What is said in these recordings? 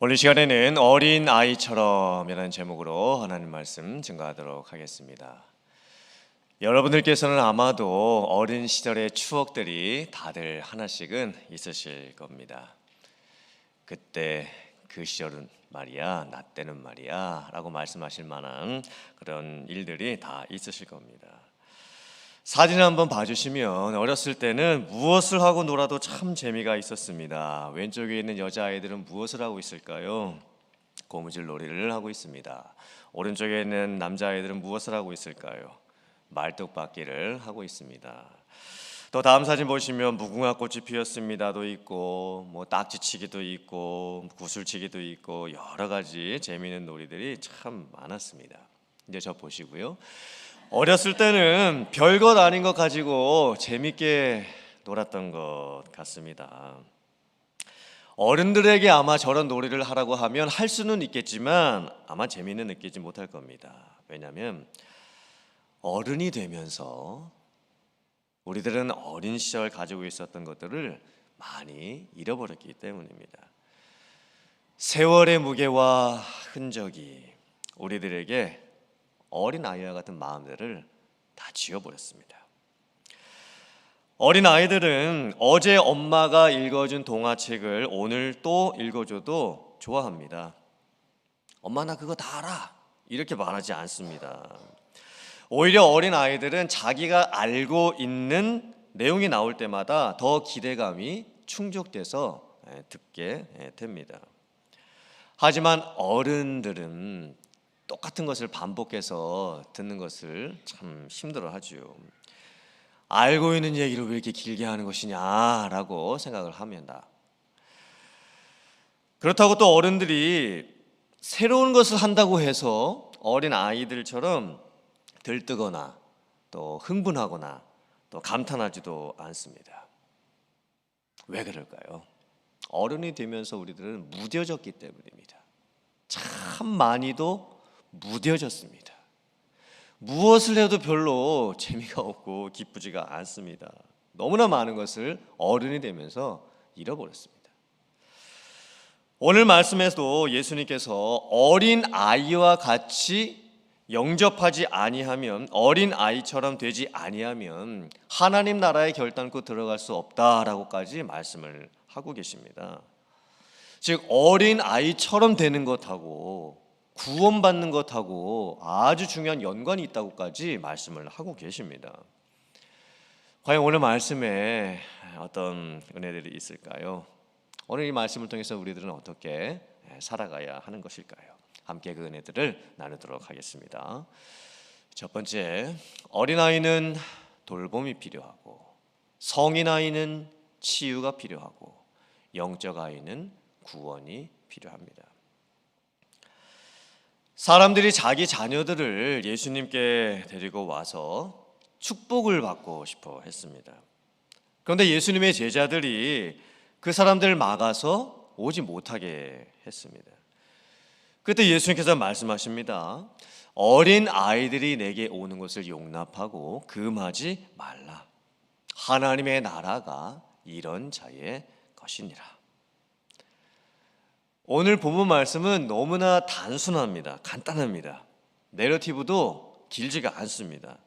오늘 시간에는 어린 아이처럼이라는 제목으로 하나님 말씀 증거하도록 하겠습니다. 여러분들께서는 아마도 어린 시절의 추억들이 다들 하나씩은 있으실 겁니다. 그때 그 시절은 말이야, 나 때는 말이야 라고 말씀하실 만한 그런 일들이 다 있으실 겁니다. 사진을 한번 봐주시면 어렸을 때는 무엇을 하고 놀아도 참 재미가 있었습니다. 왼쪽에 있는 여자아이들은 무엇을 하고 있을까요? 고무줄 놀이를 하고 있습니다. 오른쪽에 있는 남자아이들은 무엇을 하고 있을까요? 말뚝박기를 하고 있습니다. 또 다음 사진 보시면 무궁화 꽃이 피었습니다도 있고 뭐 딱지치기도 있고 구슬치기도 있고 여러 가지 재미있는 놀이들이 참 많았습니다. 이제 저 보시고요. 어렸을 때는 별것 아닌 것 가지고 재밌게 놀았던 것 같습니다. 어른들에게 아마 저런 놀이를 하라고 하면 할 수는 있겠지만 아마 재미는 느끼지 못할 겁니다. 왜냐하면 어른이 되면서 우리들은 어린 시절 가지고 있었던 것들을 많이 잃어버렸기 때문입니다. 세월의 무게와 흔적이 우리들에게 어린 아이와 같은 마음들을 다 지워버렸습니다. 어린 아이들은 어제 엄마가 읽어준 동화책을 오늘 또 읽어줘도 좋아합니다. 엄마 나 그거 다 알아. 이렇게 말하지 않습니다. 오히려 어린 아이들은 자기가 알고 있는 내용이 나올 때마다 더 기대감이 충족돼서 예, 듣게 예, 됩니다. 하지만 어른들은 똑같은 것을 반복해서 듣는 것을 참 힘들어하죠. 알고 있는 얘기를 왜 이렇게 길게 하는 것이냐라고 생각을 합니다. 그렇다고 또 어른들이 새로운 것을 한다고 해서 어린 아이들처럼 들뜨거나 또 흥분하거나 또 감탄하지도 않습니다. 왜 그럴까요? 어른이 되면서 우리들은 무뎌졌기 때문입니다. 참 많이도 무뎌졌습니다. 무엇을 해도 별로 재미가 없고 기쁘지가 않습니다. 너무나 많은 것을 어른이 되면서 잃어버렸습니다. 오늘 말씀에도 예수님께서 어린 아이와 같이 영접하지 아니하면 어린 아이처럼 되지 아니하면 하나님 나라에 결단코 들어갈 수 없다라고까지 말씀을 하고 계십니다. 즉 어린 아이처럼 되는 것하고 구원받는 것하고 아주 중요한 연관이 있다고까지 말씀을 하고 계십니다. 과연 오늘 말씀에 어떤 은혜들이 있을까요? 오늘 이 말씀을 통해서 우리들은 어떻게 살아가야 하는 것일까요? 함께 그 은혜들을 나누도록 하겠습니다. 첫 번째, 어린아이는 돌봄이 필요하고 성인아이는 치유가 필요하고 영적 아이는 구원이 필요합니다. 사람들이 자기 자녀들을 예수님께 데리고 와서 축복을 받고 싶어 했습니다. 그런데 예수님의 제자들이 그 사람들을 막아서 오지 못하게 했습니다. 그때 예수님께서 말씀하십니다. 어린 아이들이 내게 오는 것을 용납하고 금하지 말라. 하나님의 나라가 이런 자의 것이니라. 오늘 본문 말씀은 너무나 단순합니다. 간단합니다. 내러티브도 길지가 않습니다.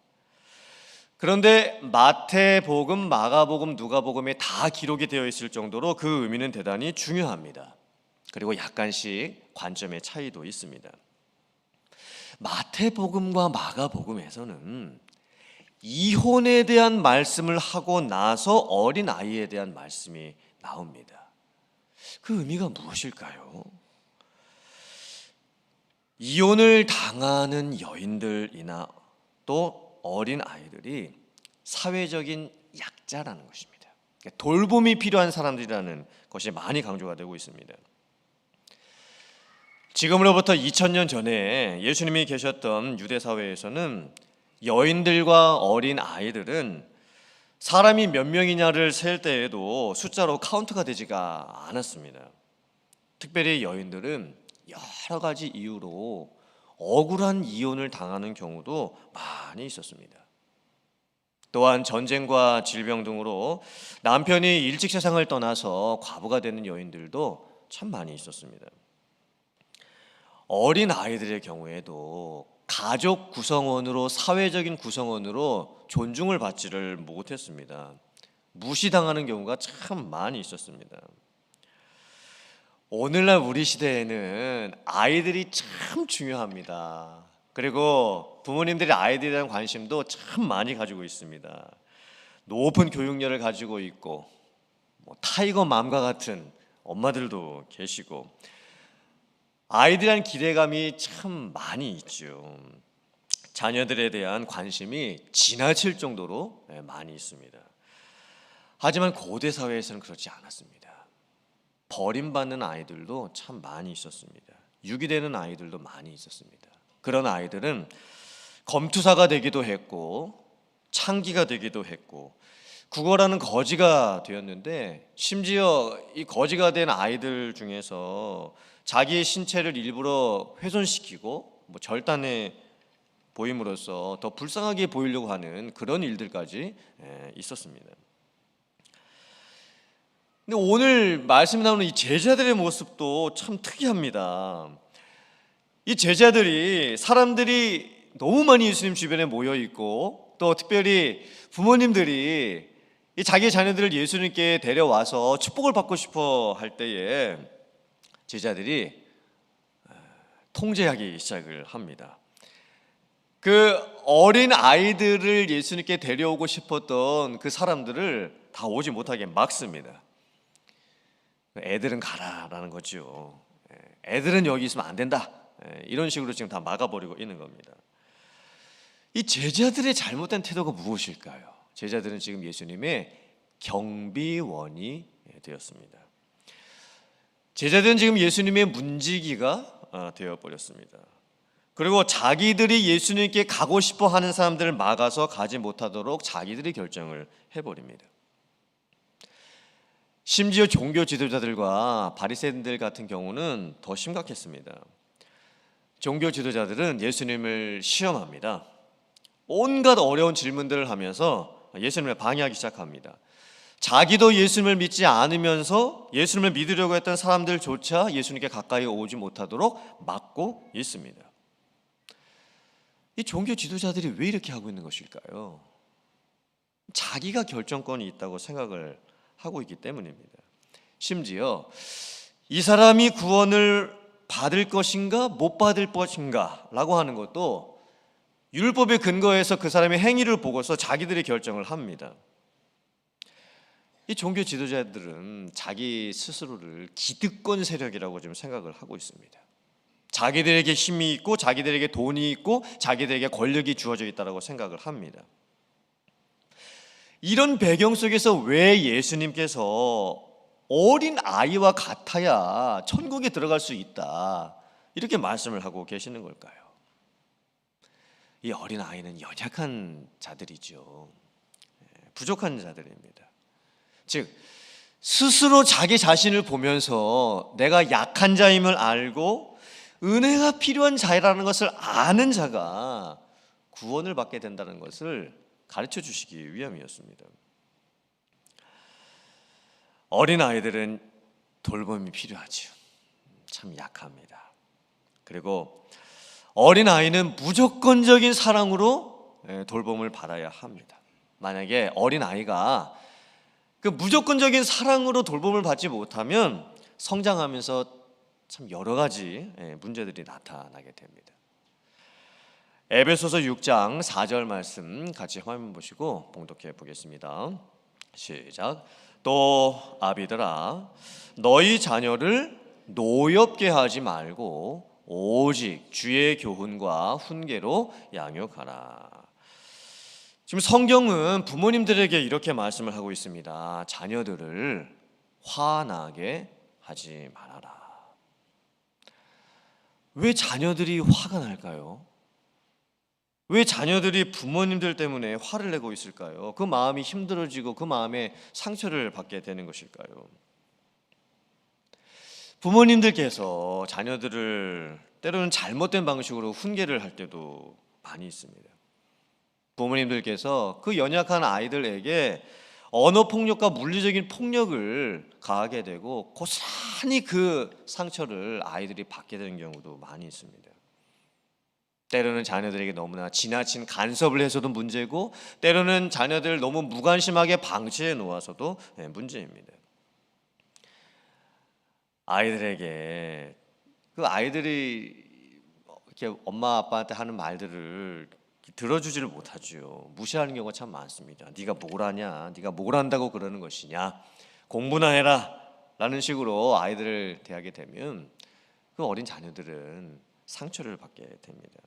그런데 마태복음, 마가복음, 누가복음에 다 기록이 되어 있을 정도로 그 의미는 대단히 중요합니다. 그리고 약간씩 관점의 차이도 있습니다. 마태복음과 마가복음에서는 이혼에 대한 말씀을 하고 나서 어린 아이에 대한 말씀이 나옵니다. 그 의미가 무엇일까요? 이혼을 당하는 여인들이나 또 어린 아이들이 사회적인 약자라는 것입니다. 그러니까 돌봄이 필요한 사람들이라는 것이 많이 강조가 되고 있습니다. 지금으로부터 2000년 전에 예수님이 계셨던 유대 사회에서는 여인들과 어린 아이들은 사람이 몇 명이냐를 셀 때에도 숫자로 카운트가 되지가 않았습니다. 특별히 여인들은 여러 가지 이유로 억울한 이혼을 당하는 경우도 많이 있었습니다. 또한 전쟁과 질병 등으로 남편이 일찍 세상을 떠나서 과부가 되는 여인들도 참 많이 있었습니다. 어린 아이들의 경우에도 가족 구성원으로 사회적인 구성원으로 존중을 받지를 못했습니다. 무시당하는 경우가 참 많이 있었습니다. 오늘날 우리 시대에는 아이들이 참 중요합니다. 그리고 부모님들이 아이들에 대한 관심도 참 많이 가지고 있습니다. 높은 교육열을 가지고 있고 뭐 타이거 맘과 같은 엄마들도 계시고 아이들한 기대감이 참 많이 있죠. 자녀들에 대한 관심이 지나칠 정도로 예, 많이 있습니다. 하지만 고대 사회에서는 그렇지 않았습니다. 버림받는 아이들도 참 많이 있었습니다. 유기되는 아이들도 많이 있었습니다. 그런 아이들은 검투사가 되기도 했고 창기가 되기도 했고 국어라는 거지가 되었는데 심지어 이 거지가 된 아이들 중에서 자기의 신체를 일부러 훼손시키고 뭐 절단해 보임으로써 더 불쌍하게 보이려고 하는 그런 일들까지 예, 있었습니다. 근데 오늘 말씀 나오는 이 제자들의 모습도 참 특이합니다. 이 제자들이 사람들이 너무 많이 예수님 주변에 모여 있고 또 특별히 부모님들이 이 자기 자녀들을 예수님께 데려와서 축복을 받고 싶어 할 때에 제자들이 어, 통제하기 시작을 합니다. 그 어린 아이들을 예수님께 데려오고 싶었던 그 사람들을 다 오지 못하게 막습니다. 애들은 가라라는 거죠. 예, 애들은 여기 있으면 안 된다. 예, 이런 식으로 지금 다 막아버리고 있는 겁니다. 이 제자들의 잘못된 태도가 무엇일까요? 제자들은 지금 예수님의 경비원이 되었습니다. 제자들은 지금 예수님의 문지기가 어, 되어 버렸습니다. 그리고 자기들이 예수님께 가고 싶어 하는 사람들을 막아서 가지 못하도록 자기들이 결정을 해버립니다. 심지어 종교 지도자들과 바리새인들 같은 경우는 더 심각했습니다. 종교 지도자들은 예수님을 시험합니다. 온갖 어려운 질문들을 하면서 예수님을 방해하기 시작합니다. 자기도 예수님을 믿지 않으면서 예수님을 믿으려고 했던 사람들조차 예수님께 가까이 오지 못하도록 막고 있습니다. 이 종교 지도자들이 왜 이렇게 하고 있는 것일까요? 자기가 결정권이 있다고 생각을 하고 있기 때문입니다. 심지어 이 사람이 구원을 받을 것인가 못 받을 것인가라고 하는 것도 율법의 근거에서 그 사람의 행위를 보고서 자기들이 결정을 합니다. 이 종교 지도자들은 자기 스스로를 기득권 세력이라고 좀 생각을 하고 있습니다. 자기들에게 힘이 있고 자기들에게 돈이 있고 자기들에게 권력이 주어져 있다고 생각을 합니다. 이런 배경 속에서 왜 예수님께서 어린 아이와 같아야 천국에 들어갈 수 있다 이렇게 말씀을 하고 계시는 걸까요? 이 어린 아이는 연약한 자들이죠. 예, 부족한 자들입니다. 즉 스스로 자기 자신을 보면서 내가 약한 자임을 알고 은혜가 필요한 자라는 것을 아는 자가 구원을 받게 된다는 것을 가르쳐 주시기 위함이었습니다. 어린 아이들은 돌봄이 필요하지요. 참 약합니다. 그리고 어린 아이는 무조건적인 사랑으로 예, 돌봄을 받아야 합니다. 만약에 어린 아이가 그 무조건적인 사랑으로 돌봄을 받지 못하면 성장하면서 참 여러 가지 예, 문제들이 나타나게 됩니다. 에베소서 6장 4절 말씀 같이 화면 보시고 봉독해 보겠습니다. 시작. 또 아비들아 너희 자녀를 노엽게 하지 말고 오직 주의 교훈과 훈계로 양육하라. 지금 성경은 부모님들에게 이렇게 말씀을 하고 있습니다. 자녀들을 화나게 하지 말아라. 왜 자녀들이 화가 날까요? 왜 자녀들이 부모님들 때문에 화를 내고 있을까요? 그 마음이 힘들어지고 그 마음에 상처를 받게 되는 것일까요? 부모님들께서 자녀들을 때로는 잘못된 방식으로 훈계를 할 때도 많이 있습니다. 부모님들께서 그 연약한 아이들에게 언어 폭력과 물리적인 폭력을 가하게 되고 고스란히 그 상처를 아이들이 받게 되는 경우도 많이 있습니다. 때로는 자녀들에게 너무나 지나친 간섭을 해서도 문제고 때로는 자녀들 너무 무관심하게 방치해 놓아서도 예, 문제입니다. 아이들에게 그 아이들이 이렇게 엄마 아빠한테 하는 말들을 들어주지를 못하지요. 무시하는 경우가 참 많습니다. 네가 뭘 하냐? 네가 뭘 한다고 그러는 것이냐? 공부나 해라 라는 식으로 아이들을 대하게 되면 그 어린 자녀들은 상처를 받게 됩니다.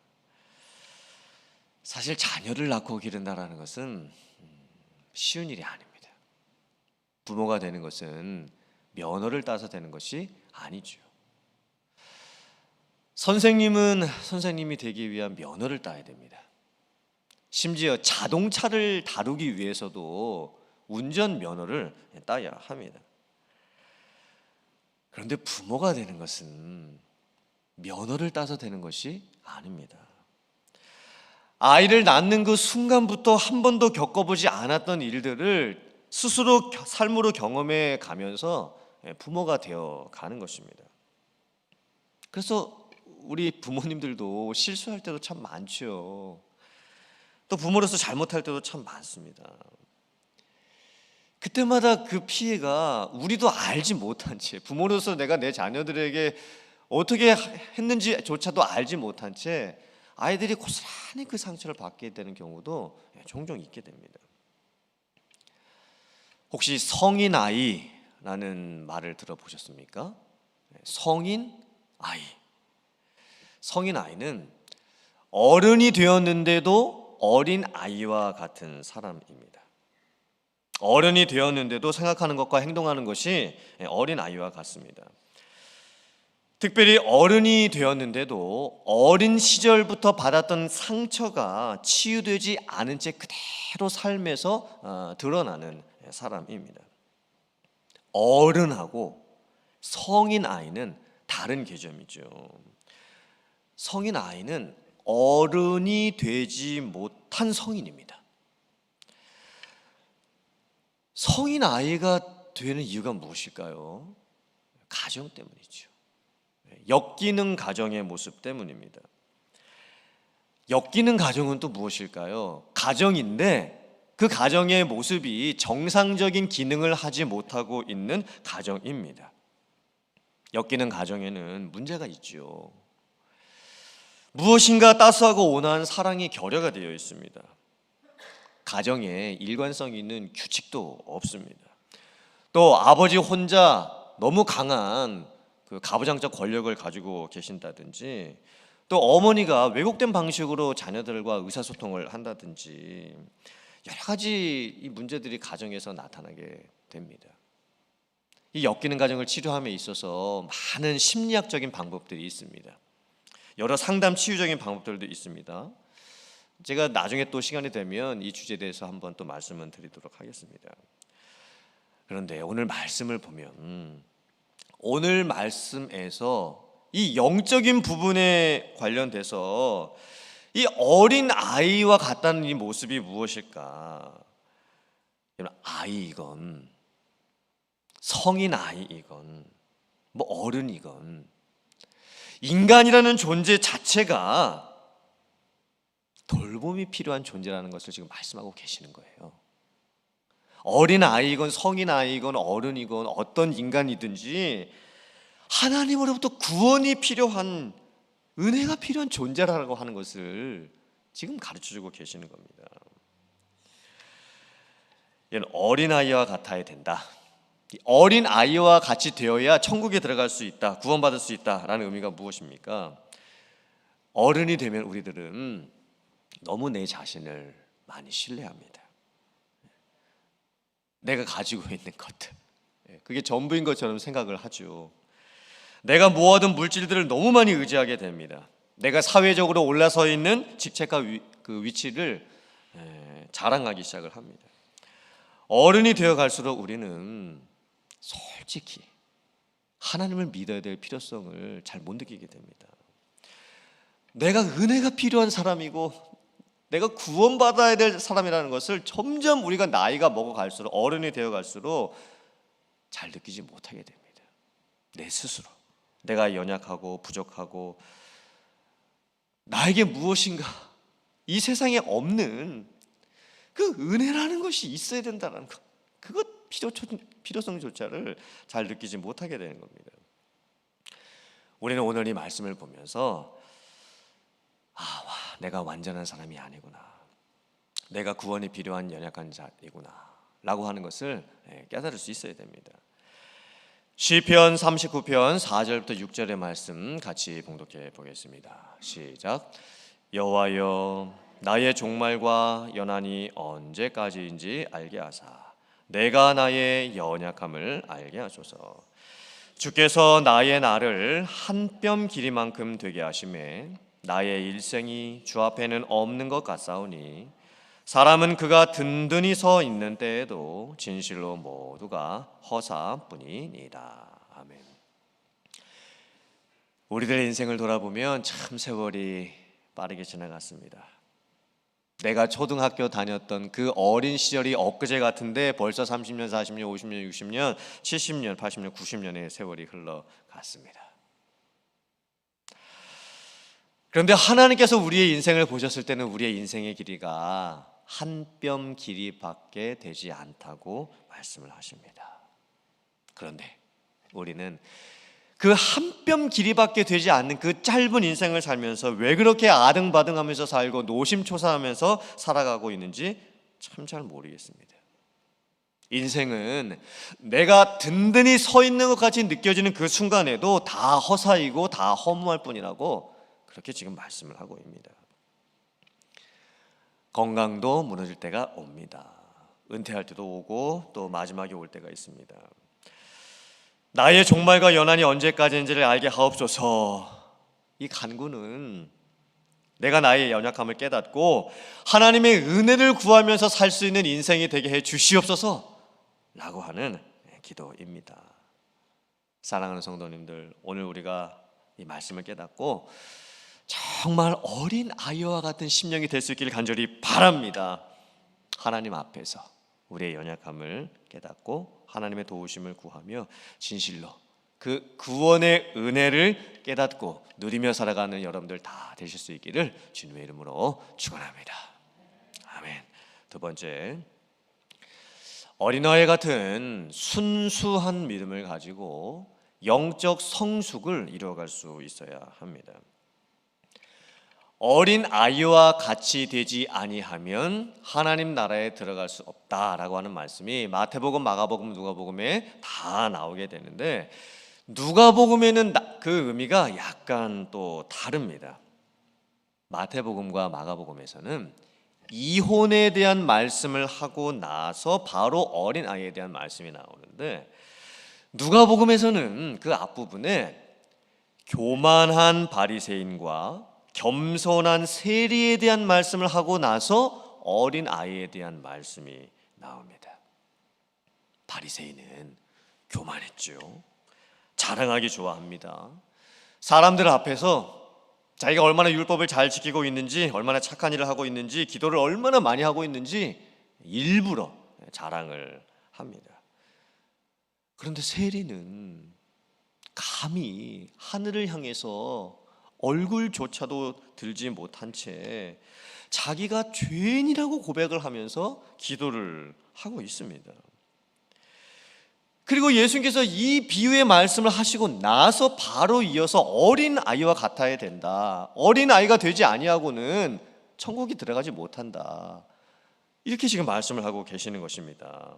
사실 자녀를 낳고 기른다라는 것은 쉬운 일이 아닙니다. 부모가 되는 것은 면허를 따서 되는 것이 아니죠. 선생님은 선생님이 되기 위한 면허를 따야 됩니다. 심지어 자동차를 다루기 위해서도 운전 면허를 따야 합니다. 그런데 부모가 되는 것은 면허를 따서 되는 것이 아닙니다. 아이를 낳는 그 순간부터 한 번도 겪어보지 않았던 일들을 스스로 겨- 삶으로 경험해 가면서 예, 부모가 되어 가는 것입니다. 그래서 우리 부모님들도 실수할 때도 참 많죠. 또 부모로서 잘못할 때도 참 많습니다. 그때마다 그 피해가 우리도 알지 못한 채 부모로서 내가 내 자녀들에게 어떻게 했는지조차도 알지 못한 채 아이들이 고스란히 그 상처를 받게 되는 경우도 종종 있게 됩니다. 혹시 성인 아이라는 말을 들어보셨습니까? 성인 아이. 성인 아이는 어른이 되었는데도 어린 아이와 같은 사람입니다. 어른이 되었는데도 생각하는 것과 행동하는 것이 어린 아이와 같습니다. 특별히 어른이 되었는데도 어린 시절부터 받았던 상처가 치유되지 않은 채 그대로 삶에서 어, 드러나는 사람입니다. 어른하고 성인 아이는 다른 개념이죠. 성인 아이는 어른이 되지 못한 성인입니다. 성인 아이가 되는 이유가 무엇일까요? 가정 때문이죠. 역기능 가정의 모습 때문입니다. 역기능 가정은 또 무엇일까요? 가정인데 그 가정의 모습이 정상적인 기능을 하지 못하고 있는 가정입니다. 엮이는 가정에는 문제가 있죠. 무엇인가 따스하고 온화한 사랑이 결여가 되어 있습니다. 가정에 일관성 있는 규칙도 없습니다. 또 아버지 혼자 너무 강한 그 가부장적 권력을 가지고 계신다든지 또 어머니가 왜곡된 방식으로 자녀들과 의사소통을 한다든지 여러 가지 이 문제들이 가정에서 나타나게 됩니다. 이 엮이는 가정을 치료함에 있어서 많은 심리학적인 방법들이 있습니다. 여러 상담 치유적인 방법들도 있습니다. 제가 나중에 또 시간이 되면 이 주제에 대해서 한번 또 말씀을 드리도록 하겠습니다. 그런데 오늘 말씀을 보면 오늘 말씀에서 이 영적인 부분에 관련돼서 이 어린 아이와 같다는 이 모습이 무엇일까? 아이이건 성인 아이이건 뭐 어른이건 인간이라는 존재 자체가 돌봄이 필요한 존재라는 것을 지금 말씀하고 계시는 거예요. 어린 아이건 성인 아이건 어른이건 어떤 인간이든지 하나님으로부터 구원이 필요한 은혜가 필요한 존재라고 하는 것을 지금 가르쳐 주고 계시는 겁니다. 얘는 어린 아이와 같아야 된다. 어린 아이와 같이 되어야 천국에 들어갈 수 있다, 구원받을 수 있다라는 의미가 무엇입니까? 어른이 되면 우리들은 너무 내 자신을 많이 신뢰합니다. 내가 가지고 있는 것들, 예, 그게 전부인 것처럼 생각을 하죠. 내가 모아둔 물질들을 너무 많이 의지하게 됩니다. 내가 사회적으로 올라서 있는 직책과 위, 그 위치를 에, 자랑하기 시작을 합니다. 어른이 되어 갈수록 우리는 솔직히 하나님을 믿어야 될 필요성을 잘 못 느끼게 됩니다. 내가 은혜가 필요한 사람이고 내가 구원받아야 될 사람이라는 것을 점점 우리가 나이가 먹어갈수록 어른이 되어갈수록 잘 느끼지 못하게 됩니다. 내 스스로 내가 연약하고 부족하고 나에게 무엇인가 이 세상에 없는 그 은혜라는 것이 있어야 된다는 것 그것 필요 필요성조차를 잘 느끼지 못하게 되는 겁니다. 우리는 오늘 이 말씀을 보면서 아, 와, 내가 완전한 사람이 아니구나. 내가 구원이 필요한 연약한 자이구나. 라고 하는 것을 예, 깨달을 수 있어야 됩니다. 시편 39편 4절부터 6절의 말씀 같이 봉독해 보겠습니다. 시작. 여호와여 나의 종말과 연한이 언제까지인지 알게 하사 내가 나의 연약함을 알게 하소서. 주께서 나의 나를 한 뼘 길이만큼 되게 하심에 나의 일생이 주 앞에는 없는 것 같사오니 사람은 그가 든든히 서 있는 때에도 진실로 모두가 허사뿐이니이다. 아멘. 우리들의 인생을 돌아보면 참 세월이 빠르게 지나갔습니다. 내가 초등학교 다녔던 그 어린 시절이 엊그제 같은데 벌써 30년, 40년, 50년, 60년, 70년, 80년, 90년의 세월이 흘러갔습니다. 그런데 하나님께서 우리의 인생을 보셨을 때는 우리의 인생의 길이가 한 뼘 길이밖에 되지 않다고 말씀을 하십니다. 그런데 우리는 그 한 뼘 길이밖에 되지 않는 그 짧은 인생을 살면서 왜 그렇게 아등바등하면서 살고 노심초사하면서 살아가고 있는지 참 잘 모르겠습니다. 인생은 내가 든든히 서 있는 것 같이 느껴지는 그 순간에도 다 허사이고 다 허무할 뿐이라고 그렇게 지금 말씀을 하고 있습니다. 건강도 무너질 때가 옵니다. 은퇴할 때도 오고 또 마지막에 올 때가 있습니다. 나의 종말과 연한이 언제까지인지를 알게 하옵소서. 이 간구는 내가 나의 연약함을 깨닫고 하나님의 은혜를 구하면서 살 수 있는 인생이 되게 해 주시옵소서 라고 하는 기도입니다. 사랑하는 성도님들, 오늘 우리가 이 말씀을 깨닫고 정말 어린 아이와 같은 심령이 될 수 있기를 간절히 바랍니다. 하나님 앞에서 우리의 연약함을 깨닫고 하나님의 도우심을 구하며 진실로 그 구원의 은혜를 깨닫고 누리며 살아가는 여러분들 다 되실 수 있기를 주님의 이름으로 축원합니다. 아멘. 두 번째 어린아이 같은 순수한 믿음을 가지고 영적 성숙을 이루어갈 수 있어야 합니다. 어린 아이와 같이 되지 아니하면 하나님 나라에 들어갈 수 없다라고 하는 말씀이 마태복음, 마가복음, 누가복음에 다 나오게 되는데 누가복음에는 그 의미가 약간 또 다릅니다. 마태복음과 마가복음에서는 이혼에 대한 말씀을 하고 나서 바로 어린 아이에 대한 말씀이 나오는데 누가복음에서는 그 앞부분에 교만한 바리새인과 겸손한 세리에 대한 말씀을 하고 나서 어린 아이에 대한 말씀이 나옵니다. 바리새인은 교만했죠. 자랑하기 좋아합니다. 사람들 앞에서 자기가 얼마나 율법을 잘 지키고 있는지, 얼마나 착한 일을 하고 있는지, 기도를 얼마나 많이 하고 있는지 일부러 자랑을 합니다. 그런데 세리는 감히 하늘을 향해서 얼굴조차도 들지 못한 채 자기가 죄인이라고 고백을 하면서 기도를 하고 있습니다. 그리고 예수님께서 이 비유의 말씀을 하시고 나서 바로 이어서 어린 아이와 같아야 된다. 어린 아이가 되지 아니하고는 천국이 들어가지 못한다. 이렇게 지금 말씀을 하고 계시는 것입니다.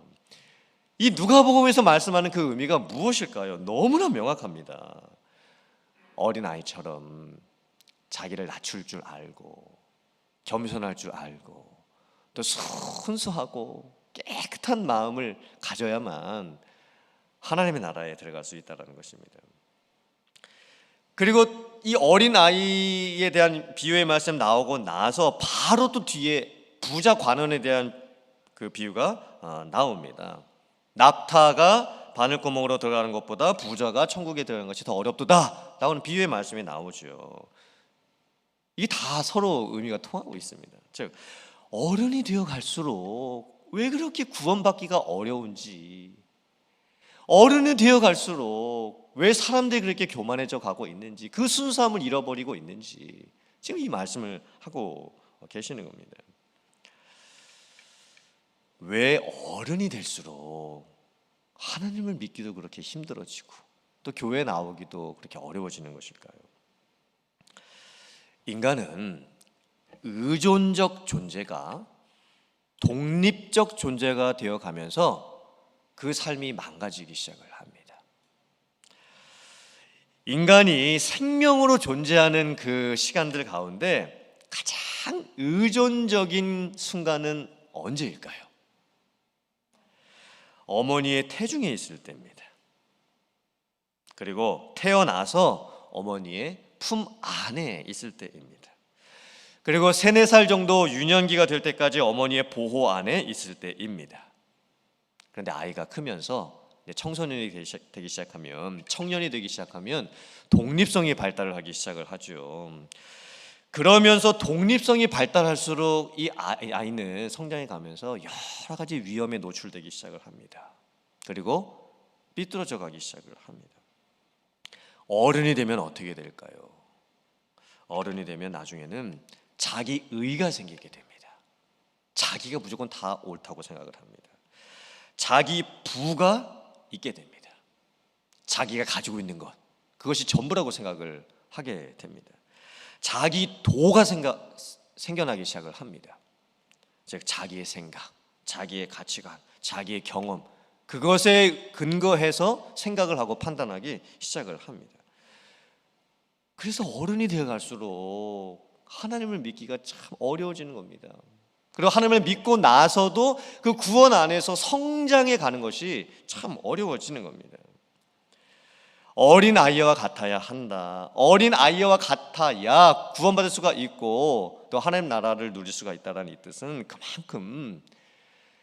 이 누가복음에서 말씀하는 그 의미가 무엇일까요? 너무나 명확합니다. 어린 아이처럼 자기를 낮출 줄 알고 겸손할 줄 알고 또 순수하고 깨끗한 마음을 가져야만 하나님의 나라에 들어갈 수 있다는 것입니다. 그리고 이 어린 아이에 대한 비유의 말씀 나오고 나서 바로 또 뒤에 부자 관원에 대한 그 비유가 어, 나옵니다. 낙타가 바늘구멍으로 들어가는 것보다 부자가 천국에 들어가는 것이 더 어렵도다. 라는 비유의 말씀이 나오죠. 이게 다 서로 의미가 통하고 있습니다. 즉 어른이 되어 갈수록 왜 그렇게 구원받기가 어려운지 어른이 되어 갈수록 왜 사람들이 그렇게 교만해져 가고 있는지 그 순수함을 잃어버리고 있는지 지금 이 말씀을 하고 계시는 겁니다. 왜 어른이 될수록 하나님을 믿기도 그렇게 힘들어지고 또 교회 나오기도 그렇게 어려워지는 것일까요? 인간은 의존적 존재가 독립적 존재가 되어 가면서 그 삶이 망가지기 시작을 합니다. 인간이 생명으로 존재하는 그 시간들 가운데 가장 의존적인 순간은 언제일까요? 어머니의 태중에 있을 때입니다. 그리고 태어나서 어머니의 품 안에 있을 때입니다. 그리고 세네 살 정도 유년기가 될 때까지 어머니의 보호 안에 있을 때입니다. 그런데 아이가 크면서 청소년이 되기 시작하면 청년이 되기 시작하면 독립성이 발달을 하기 시작을 하죠. 그러면서 독립성이 발달할수록 이 아- 이 아이는 성장해 가면서 여러 가지 위험에 노출되기 시작을 합니다. 그리고 삐뚤어져 가기 시작을 합니다. 어른이 되면 어떻게 될까요? 어른이 되면 나중에는 자기 의가 생기게 됩니다. 자기가 무조건 다 옳다고 생각을 합니다. 자기 부가 있게 됩니다. 자기가 가지고 있는 것 그것이 전부라고 생각을 하게 됩니다. 자기 도가 생각, 생겨나기 시작을 합니다. 즉 자기의 생각, 자기의 가치관, 자기의 경험 그것에 근거해서 생각을 하고 판단하기 시작을 합니다. 그래서 어른이 되어 갈수록 하나님을 믿기가 참 어려워지는 겁니다. 그리고 하나님을 믿고 나서도 그 구원 안에서 성장해 가는 것이 참 어려워지는 겁니다. 어린 아이와 같아야 한다. 어린 아이와 같아야 구원받을 수가 있고 또 하나님 나라를 누릴 수가 있다라는 이 뜻은 그만큼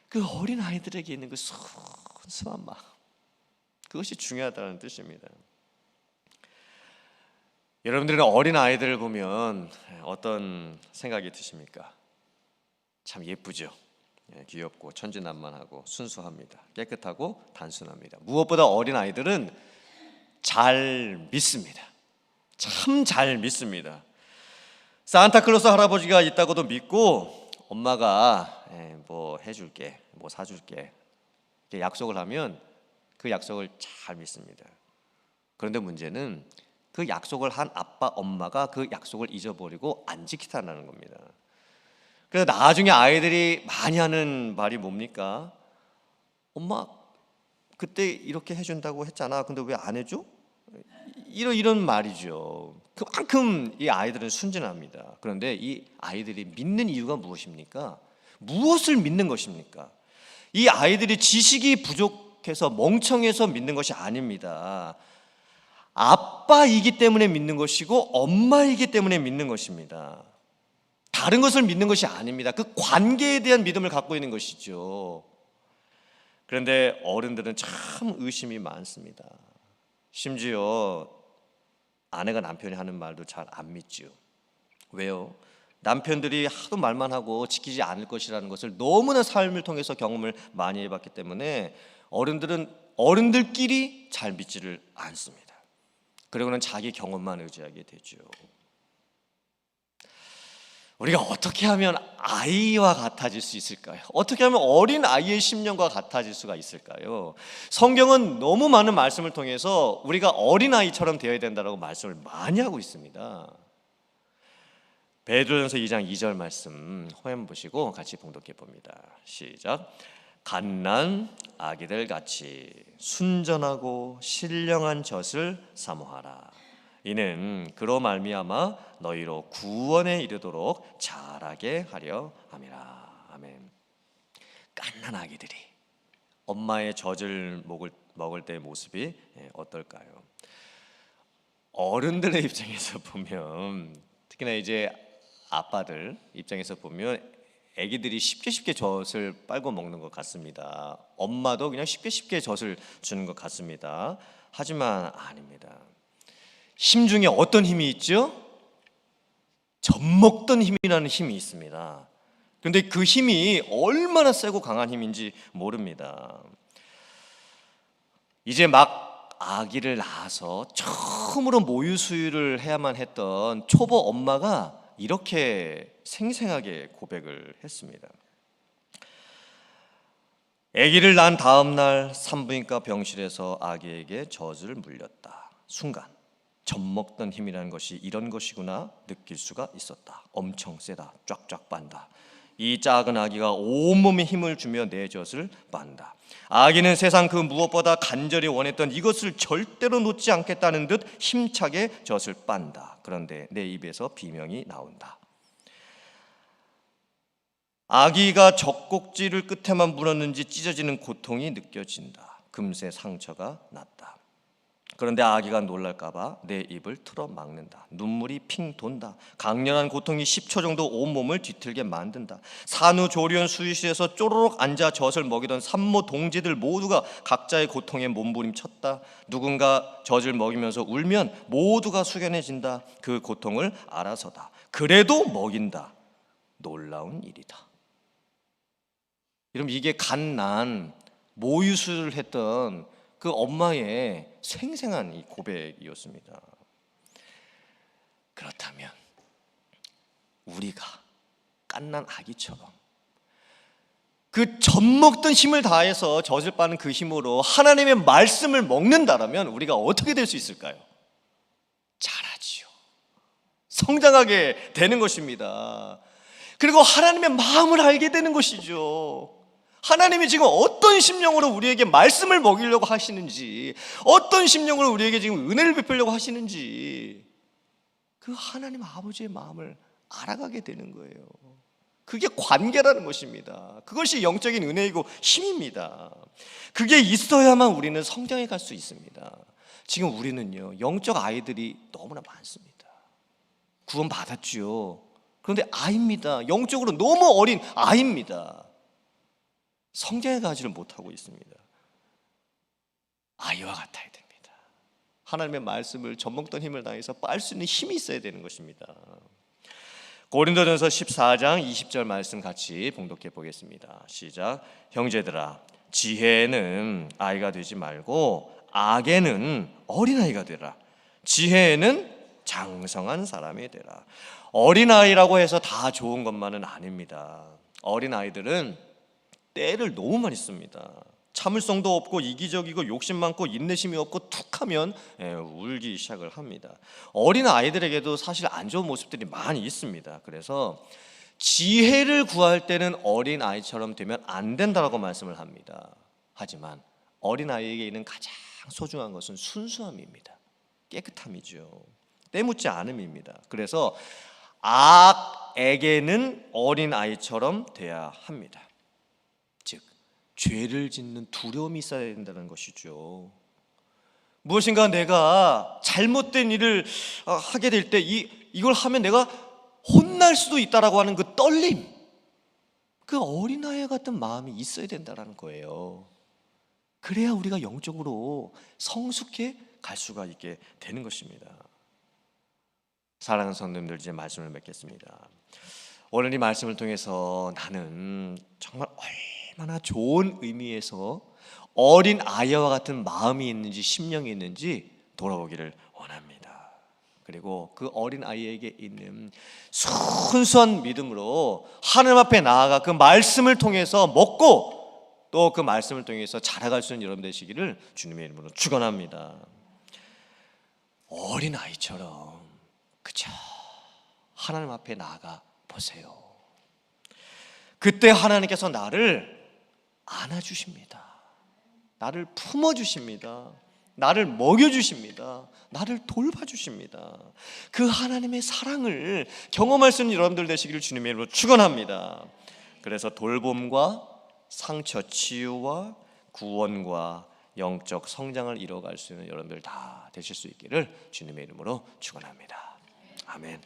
그 어린 아이들에게 있는 그 순수한 마음 그것이 중요하다는 뜻입니다. 여러분들은 어린 아이들을 보면 어떤 생각이 드십니까? 참 예쁘죠. 예, 귀엽고 천진난만하고 순수합니다. 깨끗하고 단순합니다. 무엇보다 어린 아이들은 잘 믿습니다. 참 잘 믿습니다. 산타클로스 할아버지가 있다고도 믿고 엄마가 예, 뭐 해줄게, 뭐 사줄게 약속을 하면 그 약속을 잘 믿습니다. 그런데 문제는 그 약속을 한 아빠 엄마가 그 약속을 잊어버리고 안 지키다는 겁니다. 그래서 나중에 아이들이 많이 하는 말이 뭡니까? 엄마 그때 이렇게 해준다고 했잖아. 근데 왜 안 해줘? 이런 이런 말이죠. 그만큼 이 아이들은 순진합니다. 그런데 이 아이들이 믿는 이유가 무엇입니까? 무엇을 믿는 것입니까? 이 아이들이 지식이 부족해서 멍청해서 믿는 것이 아닙니다. 아빠이기 때문에 믿는 것이고 엄마이기 때문에 믿는 것입니다. 다른 것을 믿는 것이 아닙니다. 그 관계에 대한 믿음을 갖고 있는 것이죠. 그런데 어른들은 참 의심이 많습니다. 심지어 아내가 남편이 하는 말도 잘 안 믿죠. 왜요? 남편들이 하도 말만 하고 지키지 않을 것이라는 것을 너무나 삶을 통해서 경험을 많이 해봤기 때문에 어른들은 어른들끼리 잘 믿지를 않습니다. 그리고는 자기 경험만 의지하게 되죠. 우리가 어떻게 하면 아이와 같아질 수 있을까요? 어떻게 하면 어린 아이의 심령과 같아질 수가 있을까요? 성경은 너무 많은 말씀을 통해서 우리가 어린 아이처럼 되어야 된다라고 말씀을 많이 하고 있습니다. 베드로전서 2장 2절 말씀 화면 보시고 같이 봉독해 봅니다. 시작. 갓난 아기들 같이 순전하고 신령한 젖을 사모하라. 이는 그로 말미암아 너희로 구원에 이르도록 자라게 하려 함이라. 아멘. 갓난 아기들이 엄마의 젖을 먹을 먹을 때의 모습이 예, 어떨까요? 어른들의 입장에서 보면 특히나 이제 아빠들 입장에서 보면 아기들이 쉽게 쉽게 젖을 빨고 먹는 것 같습니다. 엄마도 그냥 쉽게 쉽게 젖을 주는 것 같습니다. 하지만 아닙니다. 힘 중에 어떤 힘이 있죠? 젖먹던 힘이라는 힘이 있습니다. 근데 그 힘이 얼마나 세고 강한 힘인지 모릅니다. 이제 막 아기를 낳아서 처음으로 모유 수유를 해야만 했던 초보 엄마가 이렇게 생생하게 고백을 했습니다. 아기를 낳은 다음 날 산부인과 병실에서 아기에게 젖을 물렸다. 순간 젖먹던 힘이라는 것이 이런 것이구나 느낄 수가 있었다. 엄청 세다. 쫙쫙 빤다. 이 작은 아기가 온몸에 힘을 주며 내 젖을 빤다. 아기는 세상 그 무엇보다 간절히 원했던 이것을 절대로 놓지 않겠다는 듯 힘차게 젖을 빤다. 그런데 내 입에서 비명이 나온다. 아기가 젖꼭지를 끝에만 물었는지 찢어지는 고통이 느껴진다. 금세 상처가 났다. 그런데 아기가 놀랄까봐 내 입을 틀어 막는다. 눈물이 핑 돈다. 강렬한 고통이 10초 정도 온몸을 뒤틀게 만든다. 산후조리원 수유실에서 쪼르륵 앉아 젖을 먹이던 산모 동지들 모두가 각자의 고통에 몸부림쳤다. 누군가 젖을 먹이면서 울면 모두가 숙연해진다. 그 고통을 알아서다. 그래도 먹인다. 놀라운 일이다. 여러분 이게 갓난 모유수를 했던 그 엄마의 생생한 이 고백이었습니다. 그렇다면 우리가 갓난 아기처럼 그 젖먹던 힘을 다해서 젖을 빠는 그 힘으로 하나님의 말씀을 먹는다라면 우리가 어떻게 될 수 있을까요? 잘하지요. 성장하게 되는 것입니다. 그리고 하나님의 마음을 알게 되는 것이죠. 하나님이 지금 어떤 심령으로 우리에게 말씀을 먹이려고 하시는지, 어떤 심령으로 우리에게 지금 은혜를 베풀려고 하시는지, 그 하나님 아버지의 마음을 알아가게 되는 거예요. 그게 관계라는 것입니다. 그것이 영적인 은혜이고 힘입니다. 그게 있어야만 우리는 성장해 갈 수 있습니다. 지금 우리는요, 영적 아이들이 너무나 많습니다. 구원 받았지요. 그런데 아입니다. 영적으로 너무 어린 아입니다. 성장해 가지를 못하고 있습니다. 아이와 같아야 됩니다. 하나님의 말씀을 젖먹던 힘을 다해서 빨 수 있는 힘이 있어야 되는 것입니다. 고린도전서 14장 20절 말씀 같이 봉독해 보겠습니다. 시작. 형제들아, 지혜는 아이가 되지 말고 악에는 어린아이가 되라. 지혜에는 장성한 사람이 되라. 어린아이라고 해서 다 좋은 것만은 아닙니다. 어린아이들은 때를 너무 많이 씁니다. 참을성도 없고 이기적이고 욕심 많고 인내심이 없고 툭하면 예, 울기 시작을 합니다. 어린 아이들에게도 사실 안 좋은 모습들이 많이 있습니다. 그래서 지혜를 구할 때는 어린 아이처럼 되면 안 된다라고 말씀을 합니다. 하지만 어린 아이에게 있는 가장 소중한 것은 순수함입니다. 깨끗함이죠. 때묻지 않음입니다. 그래서 악에게는 어린 아이처럼 돼야 합니다. 즉 죄를 짓는 두려움이 있어야 된다는 것이죠. 무엇인가 내가 잘못된 일을 어, 하게 될 때 이 이걸 하면 내가 혼날 수도 있다라고 하는 그 떨림, 그 어린아이 같은 마음이 있어야 된다라는 거예요. 그래야 우리가 영적으로 성숙해 갈 수가 있게 되는 것입니다. 사랑하는 성도님들 이제 말씀을 맺겠습니다. 오늘 이 말씀을 통해서 나는 정말 얼마나 좋은 의미에서 어린 아이와 같은 마음이 있는지 심령이 있는지 돌아보기를 원합니다. 그리고 그 어린 아이에게 있는 순수한 믿음으로 하나님 앞에 나아가 그 말씀을 통해서 먹고 또 그 말씀을 통해서 자라갈 수 있는 여러분 되시기를 주님의 이름으로 축원합니다. 어린 아이처럼 그저 하나님 앞에 나아가 보세요. 그때 하나님께서 나를 안아주십니다. 나를 품어주십니다. 나를 먹여주십니다. 나를 돌봐주십니다. 그 하나님의 사랑을 경험할 수 있는 여러분들 되시기를 주님의 이름으로 축원합니다. 그래서 돌봄과 상처 치유와 구원과 영적 성장을 이뤄갈 수 있는 여러분들 다 되실 수 있기를 주님의 이름으로 축원합니다. 아멘.